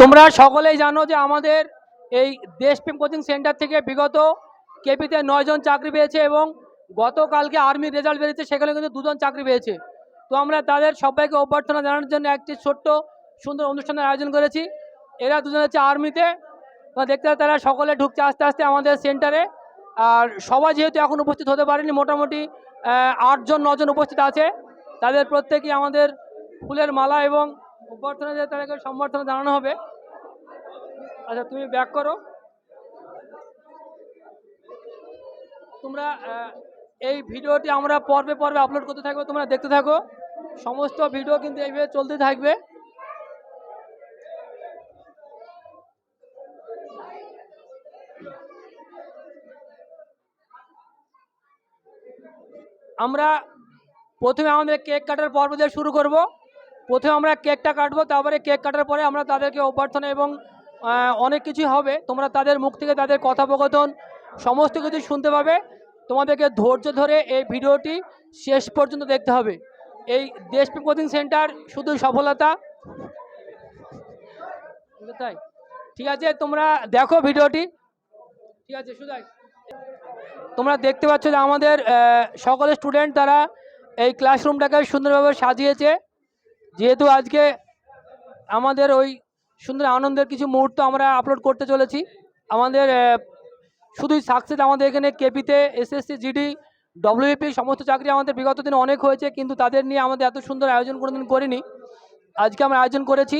তোমরা সকলেই জানো যে আমাদের এই দেশপ্রেম কোচিং সেন্টার থেকে বিগত কেপিতে নয়জন চাকরি পেয়েছে এবং গতকালকে আর্মির রেজাল্ট বেরিয়েছে, সেখানে কিন্তু দুজন চাকরি পেয়েছে। তো আমরা তাদের সবাইকে অভ্যর্থনা জানানোর জন্য একটি ছোট্ট সুন্দর অনুষ্ঠানের আয়োজন করেছি। এরা দুজন হচ্ছে আর্মিতে। দেখতে তারা সকলে ঢুকছে আস্তে আস্তে আমাদের সেন্টারে। আর সবাই যেহেতু এখন উপস্থিত হতে পারেনি, মোটামুটি আটজন, নজন উপস্থিত আছে। তাদের প্রত্যেকেই আমাদের ফুলের মালা এবং অভ্যর্থনা দিয়ে তাদেরকে সম্বর্ধনা জানানো হবে। আচ্ছা তুমি ব্যাক করো। তোমরা এই ভিডিওটি আমরা পর্বে পর্বে আপলোড করতে থাকব, তোমরা দেখতে থাকো। সমস্ত ভিডিও কিন্তু এইভাবে চলতে থাকবে। আমরা প্রথমে আমাদের কেক কাটার পর্ব দিয়ে শুরু করব। প্রথমে আমরা কেকটা কাটবো, তারপরে কেক কাটার পরে আমরা তাদেরকে অভ্যর্থনা এবং অনেক কিছু হবে। তোমরা তাদের মুখ থেকে তাদের কথোপকথন, সমস্ত কিছু শুনতে পাবে। তোমাদেরকে ধৈর্য ধরে এই ভিডিওটি শেষ পর্যন্ত দেখতে হবে। এই দেশপ্রেম কোচিং সেন্টার শুধু সফলতা। তাই ঠিক আছে, তোমরা দেখো ভিডিওটি। ঠিক আছে সুজাই তোমরা দেখতে পাচ্ছ যে আমাদের সকল স্টুডেন্ট তারা এই ক্লাসরুমটাকে সুন্দরভাবে সাজিয়েছে। যেহেতু আজকে আমাদের ওই সুন্দর আনন্দের কিছু মুহূর্ত আমরা আপলোড করতে চলেছি, আমাদের শুধুই সাকসেস আমাদের এখানে কেপিতে এসএসসি জিডি ডব্লিউপি সমস্ত চাকরি আমাদের বিগত দিনে অনেক হয়েছে, কিন্তু তাদের নিয়ে আমাদের এত সুন্দর আয়োজন কোনোদিন করিনি। আজকে আমরা আয়োজন করেছি,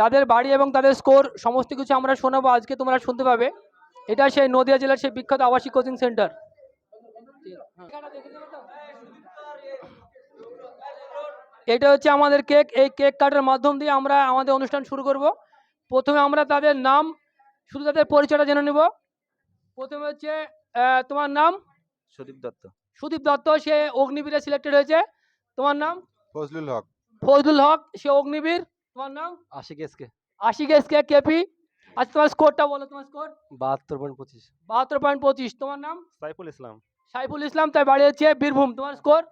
তাদের বাড়ি এবং তাদের স্কোর সমস্ত কিছু আমরা শোনাবো, আজকে তোমরা শুনতে পাবে। এটা সেই নদিয়া জেলার সেই বিখ্যাত আবাসিক কোচিং সেন্টার এটা হচ্ছে আমাদের কেক। এই কেক কাটার মাধ্যম দিয়ে আমরা আমাদের অনুষ্ঠান শুরু করব। প্রথমে আমরা তাদের নাম শুধু তাদের পরিচয়টা জেনে নেব। প্রথমে হচ্ছে তোমার নাম? সুদীপ দত্ত। সুদীপ দত্ত সে অগ্নিবীরে সিলেক্টেড হয়েছে। তোমার নাম? ফজলুল হক। ফজলুল হক সে অগ্নিবীর। তোমার নাম? Ashik SK Ashik SK KP. আচ্ছা তোমার স্কোরটা বলো তোমার স্কোর বাহাত্তর পয়েন্ট পঁচিশ। বাহাত্তর পয়েন্ট পঁচিশ। তোমার নাম? সাইফুল ইসলাম। সাইফুল ইসলাম তাই বাড়ি হচ্ছে বীরভূম। তোমার score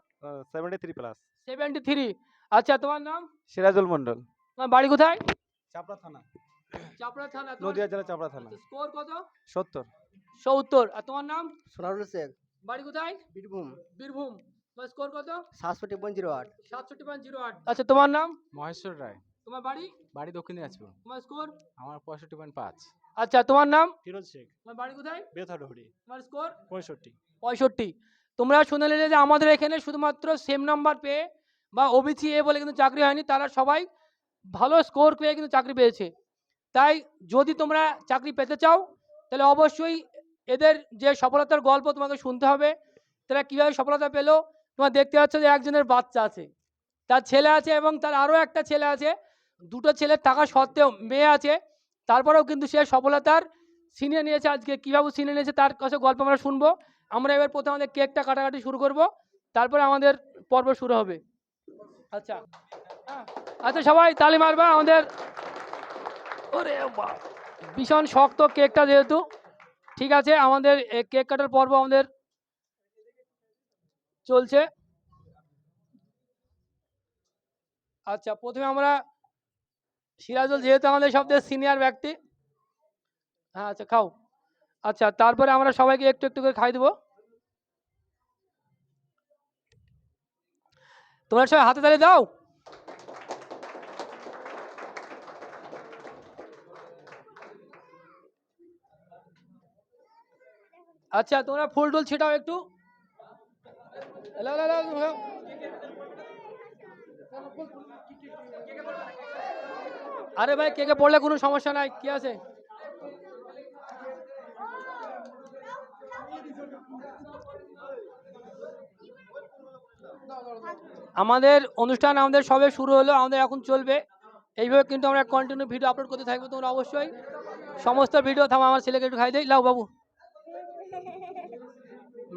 seventy three plus seventy three আচ্ছা তোমার নাম? সিরাজুল মন্ডল তোমার বাড়ি কোথায়? চাপড়া থানা। চাপড়া থানা নদিয়া জেলা চাপড়া থানা। স্কোর কত? সত্তর। সত্তর। আর তোমার নাম? সোনারুল শেখ। বাড়ি কোথায়? বীরভূম। বীরভূম। তোমার স্কোর কত? সাতষট্টি পয়েন্ট জিরো আট। সাতষট্টি পয়েন্ট জিরো আট। আচ্ছা তোমার নাম? মহেশ্বর রায়। তোমার বাড়ি? বাড়ি দক্ষিণ দিনাজপুর। তোমার স্কোর আমার পঁয়ষট্টি পয়েন্ট পাঁচ। আচ্ছা তোমার নাম? ফিরোজ শেখ। তোমার বাড়ি কোথায়? বেথাডহরি তোমার স্কোর পঁয়ষট্টি। পঁয়ষট্টি। তোমরা শুনে নিলে যে আমাদের এখানে শুধুমাত্র সেম নাম্বার পেয়ে বা ওবিসি এ বলে কিন্তু চাকরি হয়নি, তারা সবাই ভালো স্কোর পেয়ে কিন্তু চাকরি পেয়েছে। তাই যদি তোমরা চাকরি পেতে চাও, তাহলে অবশ্যই এদের যে সফলতার গল্প তোমাকে শুনতে হবে, তারা কীভাবে সফলতা পেল, তোমার দেখতে পাচ্ছ যে একজনের বাচ্চা আছে। তার ছেলে আছে এবং তার আরও একটা ছেলে আছে, দুটো ছেলের থাকা সত্ত্বেও মেয়ে আছে, তারপরেও কিন্তু সে সফলতার সিনিয়ে নিয়েছে আজকে। কীভাবে সিনিয়ে নিয়েছে তার কাছে গল্প আমরা শুনব। আমরা এবার প্রথমে আমাদের কেকটা কাটাকাটি শুরু করব, তারপরে আমাদের পর্ব শুরু হবে। আচ্ছা। হ্যাঁ। আচ্ছা সবাই তালি মারবা আমাদের ওরে ভীষণ শক্ত কেকটা যেহেতু। ঠিক আছে আমাদের এ কেক কাটার পর্ব আমাদের চলছে। আচ্ছা প্রথমে আমরা সিরাজুল যেহেতু আমাদের সবথেকে সিনিয়র ব্যক্তি। হ্যাঁ আচ্ছা খাও। আচ্ছা তারপরে আমরা সবাইকে একটু একটু করে খাই দেবো। তোমরা সবাই হাতে তালি দাও। আচ্ছা তোমরা ফুল টুল ছিটাও একটু। আরে ভাই, কেকে পড়লে কোনো সমস্যা নাই? কি আছে? আমাদের অনুষ্ঠান আমাদের সবে শুরু হলো, আমাদের এখন চলবে। এইভাবে কিন্তু আমরা কন্টিনিউ ভিডিও আপলোড করতে থাকব তোমরা অবশ্যই। সমস্ত ভিডিও থামা, আমার ছেলেকে একটু খাই দেই লাও বাবু।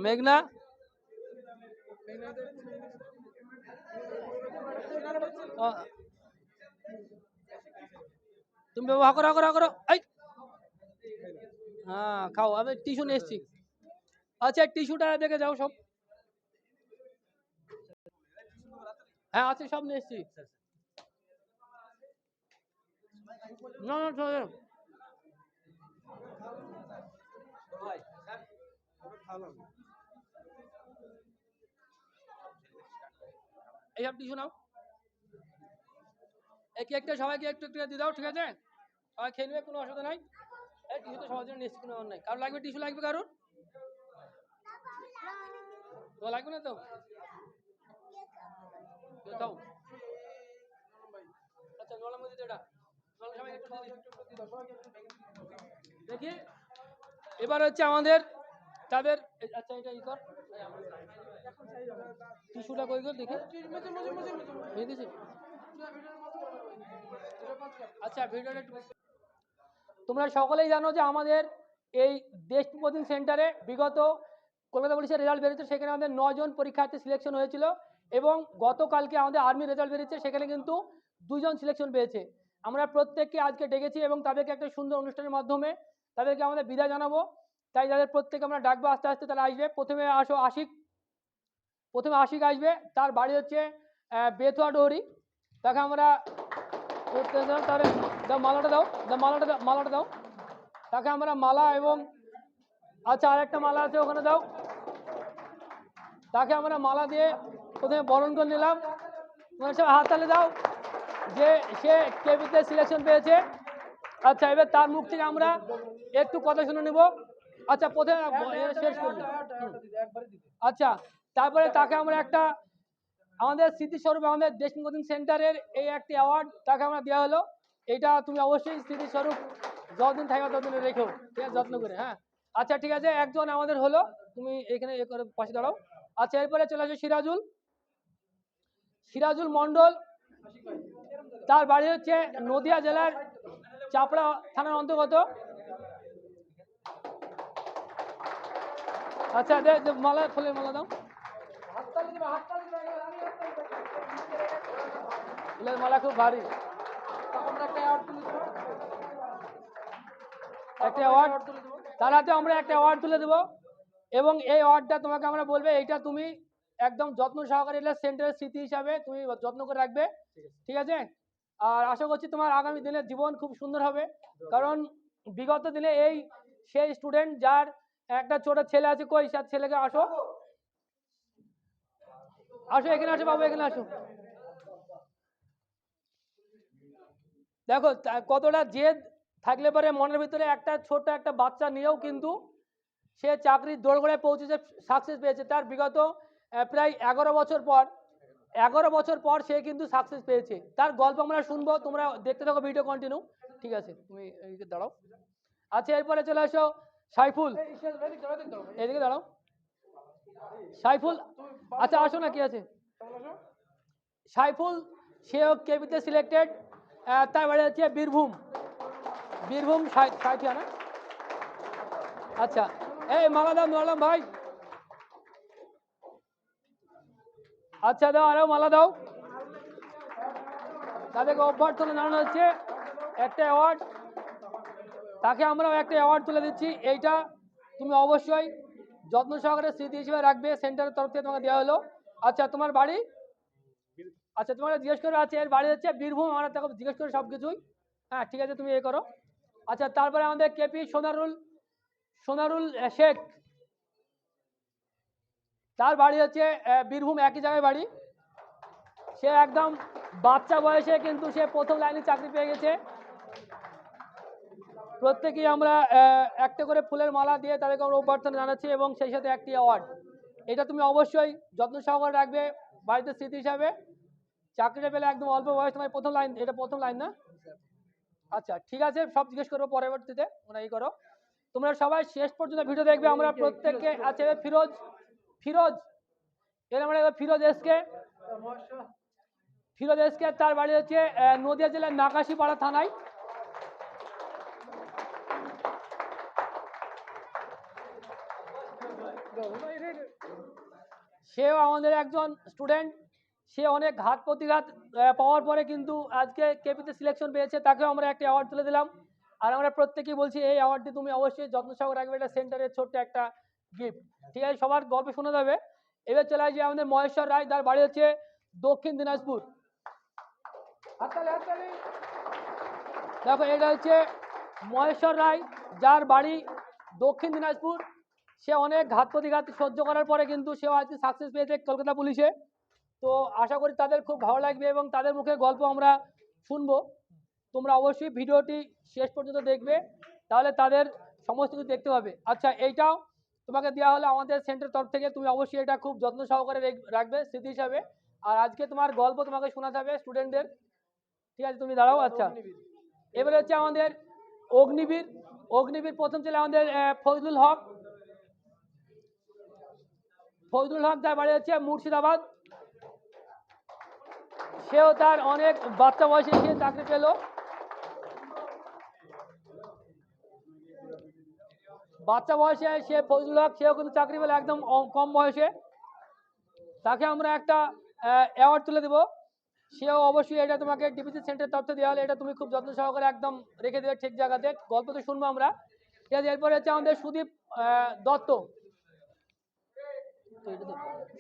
মেঘনা। তুমি বাবু হাকরো হাকরো হাকরো এই। হ্যাঁ খাও। আমি টিস্যু নিয়ে এসছি। আচ্ছা টিস্যুটা দেখে যাও সব। হ্যাঁ আছে, সব নিয়ে এসছি না না, চলে যাও। এই টিস্যু নাও। এই কেকটা সবাইকে একটু একটু দিয়ে দাও, ঠিক আছে? সবাই খেয়ে নেবে, কোনো অসুবিধা নাই। এই টিস্যু তো সবার জন্য নিচ্ছি কোনো ব্যাপার নাই। কারও লাগবে টিস্যু লাগবে কারোর? তোমার লাগবে না তো? দাও। আচ্ছা এটা। দেখি। এবার হচ্ছে আমাদের তাদের আচ্ছা এটা ই কর। কই গেল দেখি। দিয়েছে? আচ্ছা ভিডিওটা তোমরা সকলেই জানো যে আমাদের এই দেশ কোচিং সেন্টারে বিগত কলকাতা পুলিশের রেজাল্ট বেরিয়েছে, সেখানে আমাদের নজন পরীক্ষার্থী সিলেকশন হয়েছিল। এবং গতকালকে আমাদের আর্মি রেজাল্ট বেরিয়েছে, সেখানে কিন্তু দুজন সিলেকশন পেয়েছে। আমরা প্রত্যেককে আজকে ডেকেছি এবং তাদেরকে একটা সুন্দর অনুষ্ঠানের মাধ্যমে তাদেরকে আমাদের বিদায় জানাব। তাই তাদের প্রত্যেকে আমরা ডাকবো আস্তে আস্তে তারা আসবে। প্রথমে আসো আশিক। প্রথমে আশিক আসবে। তার বাড়ি হচ্ছে বেথুয়া ডোহরি। তাকে আমরা তাহলে মালাটা দাও দাও মালাটা দাও মালাটা দাও। তাকে আমরা মালা এবং আচ্ছা আর একটা মালা আছে, ওখানে দাও। তাকে আমরা মালা দিয়ে প্রথমে বরণ করে নিলাম। তোমার সব হাততালি দাও। যে সে কেবিতে সিলেকশন পেয়েছে। আচ্ছা এবার তার মুখ থেকে আমরা একটু কথা শুনে নেব। আচ্ছা প্রথমে শেষ করব। আচ্ছা তারপরে তাকে আমরা একটা আমাদের স্মৃতিস্বরূপ আমাদের দেশমুখ কোচিং সেন্টারের এই একটি অ্যাওয়ার্ড তাকে আমরা দেওয়া হলো। এটা তুমি অবশ্যই স্মৃতিস্বরূপ যতদিন থাকবে ততদিন রেখো। ঠিক আছে যত্ন করে হ্যাঁ। আচ্ছা ঠিক আছে একজন আমাদের হলো। তুমি এখানে এ করে পাশে দাঁড়াও। আচ্ছা এরপরে চলে আসো সিরাজুল। সিরাজুল মণ্ডল, তার বাড়ি হচ্ছে নদিয়া জেলার চাপড়া থানার অন্তর্গত। আচ্ছা মালা, ফুলের মালা দাও। মালা খুব ভারী। একটা অ্যাওয়ার্ড তার হাতে আমরা একটা অ্যাওয়ার্ড তুলে দেবো। এবং এই অ্যাওয়ার্ডটা তোমাকে আমরা বলবে, এইটা তুমি একদম যত্ন সহকারে এলে সেন্টারের স্মৃতি হিসাবে তুমি যত্ন করে রাখবে। ঠিক আছে। আর আশা করছি তোমার আগামী দিনের জীবন খুব সুন্দর হবে। কারণ বিগত দিনে এই সেই স্টুডেন্ট যার একটা ছোট ছেলে আছে কই তার ছেলেকে আসো। আসো এখানে আসো বাবু এখানে আসো। দেখো কতটা জেদ থাকলে পরে মনের ভিতরে একটা ছোট একটা বাচ্চা নিয়েও কিন্তু সে চাকরির দোরগোড়ায় পৌঁছেছে সাকসেস পেয়েছে। তার বিগত প্রায় এগারো বছর পর, এগারো বছর পর সে কিন্তু সাকসেস পেয়েছে। তার গল্প আমরা শুনব, তোমরা দেখতে থাকো ভিডিও কন্টিনিউ ঠিক আছে, তুমি দাঁড়াও। আচ্ছা এরপরে চলে আসো সাইফুল। এদিকে দাঁড়াও। সাইফুল আচ্ছা আসো না, কি আছে? সাইফুল সেও কেবিতে সিলেক্টেড তার বাড়ি হচ্ছে বীরভূম। বীরভূম সাই- সাইথিয়া না? আচ্ছা এই মালা দাও মালাম ভাই। আচ্ছা দাও আরও মালা দাও। তাদেরকে তুলে জানানো হচ্ছে, একটা অ্যাওয়ার্ড তাকে আমরাও একটা অ্যাওয়ার্ড তুলে দিচ্ছি। এইটা তুমি অবশ্যই যত্ন সহকারে স্মৃতি হিসেবে রাখবে সেন্টারের তরফ থেকে তোমাকে দেওয়া হলো। আচ্ছা তোমার বাড়ি? আচ্ছা তোমাকে জিজ্ঞেস করে আছে এর বাড়ি হচ্ছে বীরভূম। আমরা তাকে জিজ্ঞেস করে সব কিছুই হ্যাঁ ঠিক আছে, তুমি এ করো। আচ্ছা তারপরে আমাদের কেপি সোনারুল সোনারুল শেখ। তার বাড়ি হচ্ছে বীরভূম, একই জায়গায় বাড়ি। সে একদম বাচ্চা বয়সে কিন্তু সে প্রথম লাইনে চাকরি পেয়ে গেছে। প্রত্যেকেই আমরা একটা করে ফুলের মালা দিয়ে তাদেরকে আমরা অভ্যর্থনা জানাচ্ছি এবং সেই সাথে একটি অ্যাওয়ার্ড এটা তুমি অবশ্যই যত্ন সহকারে রাখবে বাড়িতে স্মৃতি হিসাবে। চাকরিটা পেলে একদম অল্প বয়স তোমার প্রথম লাইন, এটা প্রথম লাইন না? আচ্ছা ঠিক আছে, সব জিজ্ঞেস করব পরবর্তীতে এই করো। তোমরা সবাই শেষ পর্যন্ত ভিডিও দেখবে, আমরা প্রত্যেককে আচ্ছা এবার ফিরোজ ফিরোজ। এর এবার ফিরোজ এসকে। ফিরোজ এসকে, তার বাড়ি হচ্ছে নদিয়া জেলার নাকাশিপাড়া থানায়। সেও আমাদের একজন স্টুডেন্ট সে অনেক ঘাত প্রতিঘাত পাওয়ার পরে কিন্তু আজকে কেপিতে সিলেকশন পেয়েছে, তাকেও আমরা একটা অ্যাওয়ার্ড তুলে দিলাম। আর আমরা প্রত্যেকেই বলছি, এই অ্যাওয়ার্ডটি তুমি অবশ্যই যত্ন সহকারে রাখবে। এটা সেন্টারের ছোট্ট একটা গিফট ঠিক আছে, সবার গল্প শোনা যাবে। এবার চলে আসি আমাদের মহেশ্বর রায়, তার বাড়ি হচ্ছে দক্ষিণ দিনাজপুর। দেখো, এটা হচ্ছে মহেশ্বর রায়, যার বাড়ি দক্ষিণ দিনাজপুর। সে অনেক ঘাত প্রতিঘাত সহ্য করার পরে কিন্তু সেও আজকে সাকসেস পেয়েছে কলকাতা পুলিশে। তো আশা করি তাদের খুব ভালো লাগবে এবং তাদের মুখে গল্প আমরা শুনব। তোমরা অবশ্যই ভিডিওটি শেষ পর্যন্ত দেখবে, তাহলে তাদের সমস্ত কিছু দেখতে পাবে। আচ্ছা এইটাও তোমাকে দেওয়া হলো আমাদের সেন্টার তরফ থেকে। তুমি অবশ্যই এটা খুব যত্ন সহকারে রাখবে, স্মৃতি হিসাবে। আর আজকে তোমার গল্প তোমাকে শোনাতে হবে স্টুডেন্টদের ঠিক আছে, তুমি দাঁড়াও আচ্ছা। এবারে হচ্ছে আমাদের অগ্নিবীর। অগ্নিবীর প্রথম ছিল আমাদের ফজলুল হক। ফজলুল হক যার বাড়ি হচ্ছে মুর্শিদাবাদ। সেও তার অনেক বাচ্চা বয়সে সে চাকরি পেল। বাচ্চা বয়সে সে ফজলুল হক, সেও কিন্তু চাকরি পেল একদম কম বয়সে। তাকে আমরা একটা অ্যাওয়ার্ড তুলে দেবো। সেও অবশ্যই এটা তোমাকে ডিপিসি সেন্টার তরফ থেকে দেওয়া হলে এটা তুমি খুব যত্ন সহকারে একদম রেখে দেবে ঠিক জায়গাতে। গল্প তো শুনব আমরা। ঠিক আছে, এরপরে হচ্ছে আমাদের সুদীপ দত্ত।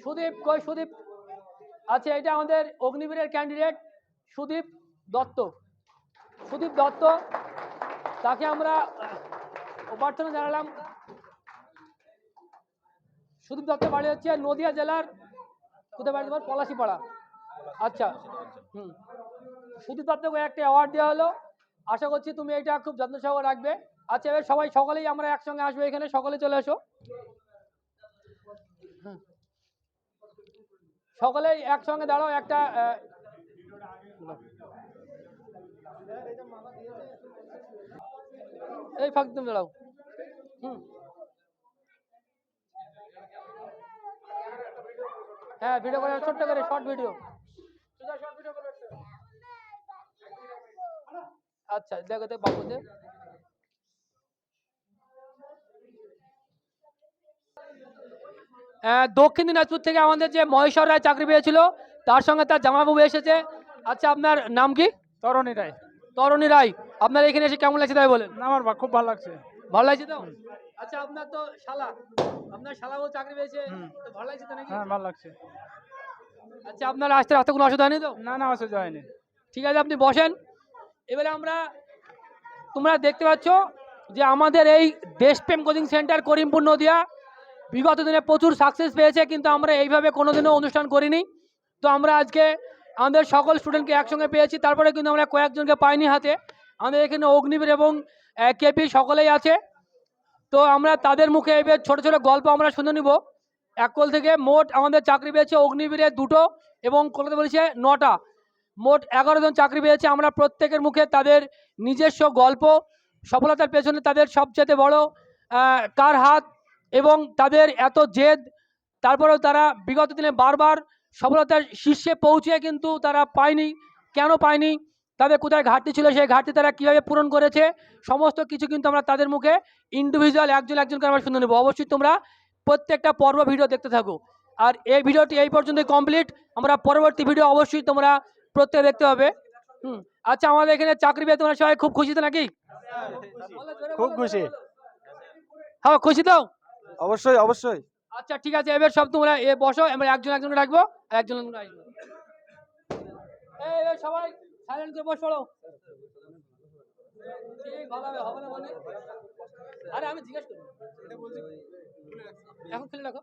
সুদীপ, কই সুদীপ? আচ্ছা এটা আমাদের অগ্নিবীরের ক্যান্ডিডেট সুদীপ দত্ত। সুদীপ দত্ত, তাকে আমরা অভ্যর্থনা জানালাম। সুদীপ দত্ত বাড়ি হচ্ছে নদিয়া জেলার, কোথায় বাড়ি তোমার? পলাশিপাড়া। আচ্ছা হুম। সুদীপ দত্তকে একটা অ্যাওয়ার্ড দেওয়া হলো। আশা করছি তুমি এটা খুব যত্ন সহকারে রাখবে। আচ্ছা এবার সবাই সকলেই আমরা একসঙ্গে আসব এখানে, সকলে চলে হুম। সকলেই একসঙ্গে দাঁড়াও, একটা এই ফাঁক তুমি দাঁড়াও। হুম। হ্যাঁ ভিডিও করে ছোট্ট করে শর্ট ভিডিও আচ্ছা দেখো তো আহ, দক্ষিণ দিনাজপুর থেকে আমাদের যে মহেশ্বর রায় চাকরি পেয়েছিল তার সঙ্গে তার জামাইবাবু এসেছে। আচ্ছা আপনার নাম কি? তরণী রায়। তরণী রায় আপনার এখানে এসে কেমন লাগছে তাই বলেন? আমার বা- খুব ভালো লাগছে। ভালো লাগছে তো? আচ্ছা আপনার তো শালা আপনার শালাও চাকরি পেয়েছে তো ভালো লাগছে তো নাকি? হ্যাঁ ভালো লাগছে। আচ্ছা আপনার আসতে রাস্তা কোনো অসুবিধা নেই তো? না না অসুবিধা হয়নি। ঠিক আছে আপনি বসেন। এবারে আমরা তোমরা দেখতে পাচ্ছ যে আমাদের এই দেশপ্রেম কোচিং সেন্টার করিমপুর নদিয়া বিগত দিনে প্রচুর সাকসেস পেয়েছে কিন্তু আমরা এইভাবে কোনোদিনও অনুষ্ঠান করিনি। তো আমরা আজকে আমাদের সকল স্টুডেন্টকে একসঙ্গে পেয়েছি। তারপরে কিন্তু আমরা কয়েকজনকে পাইনি হাতে। আমাদের এখানে অগ্নিবীর এবং কেপি সকলেই আছে। তো আমরা তাদের মুখে এবার ছোট ছোট গল্প আমরা শুনে নিব। এককল থেকে মোট আমাদের চাকরি পেয়েছে অগ্নিবীরে দুটো এবং কলকাতা বলেছে নটা। মোট এগারো জন চাকরি পেয়েছে। আমরা প্রত্যেকের মুখে তাদের নিজস্ব গল্প, সফলতার পেছনে তাদের সবচেয়ে বড় কার হাত এবং তাদের এত জেদ। তারপরেও তারা বিগত দিনে বারবার সফলতার শীর্ষে পৌঁছে কিন্তু তারা পায়নি। কেন পায়নি? তাদের কোথায় ঘাটতি ছিল সেই ঘাটতি তারা কীভাবে পূরণ করেছে? সমস্ত কিছু কিন্তু আমরা তাদের মুখে ইন্ডিভিজুয়াল একজন একজনকে আমরা শুনে নেব। অবশ্যই তোমরা প্রত্যেকটা পর্ব ভিডিও দেখতে থাকো। আর এই ভিডিওটি এই পর্যন্তই কমপ্লিট আমরা পরবর্তী ভিডিও অবশ্যই তোমরা প্রত্যেক দেখতে হবে হুম আচ্ছা আমাদের এখানে চাকরি পেয়ে তোমরা সবাই খুব খুশি তো নাকি? খুব খুশি। হ্যাঁ খুশি তো? অবশ্যই অবশ্যই। আচ্ছা ঠিক আছে, এবার সব তোমরা এ বসো, আমরা একজন একজনকে রাখব আর একজন একজন আসব। এবার সবাই সাইলেন্ট করে বস আরে, আমি জিজ্ঞেস করি। এখন খুলে রাখো।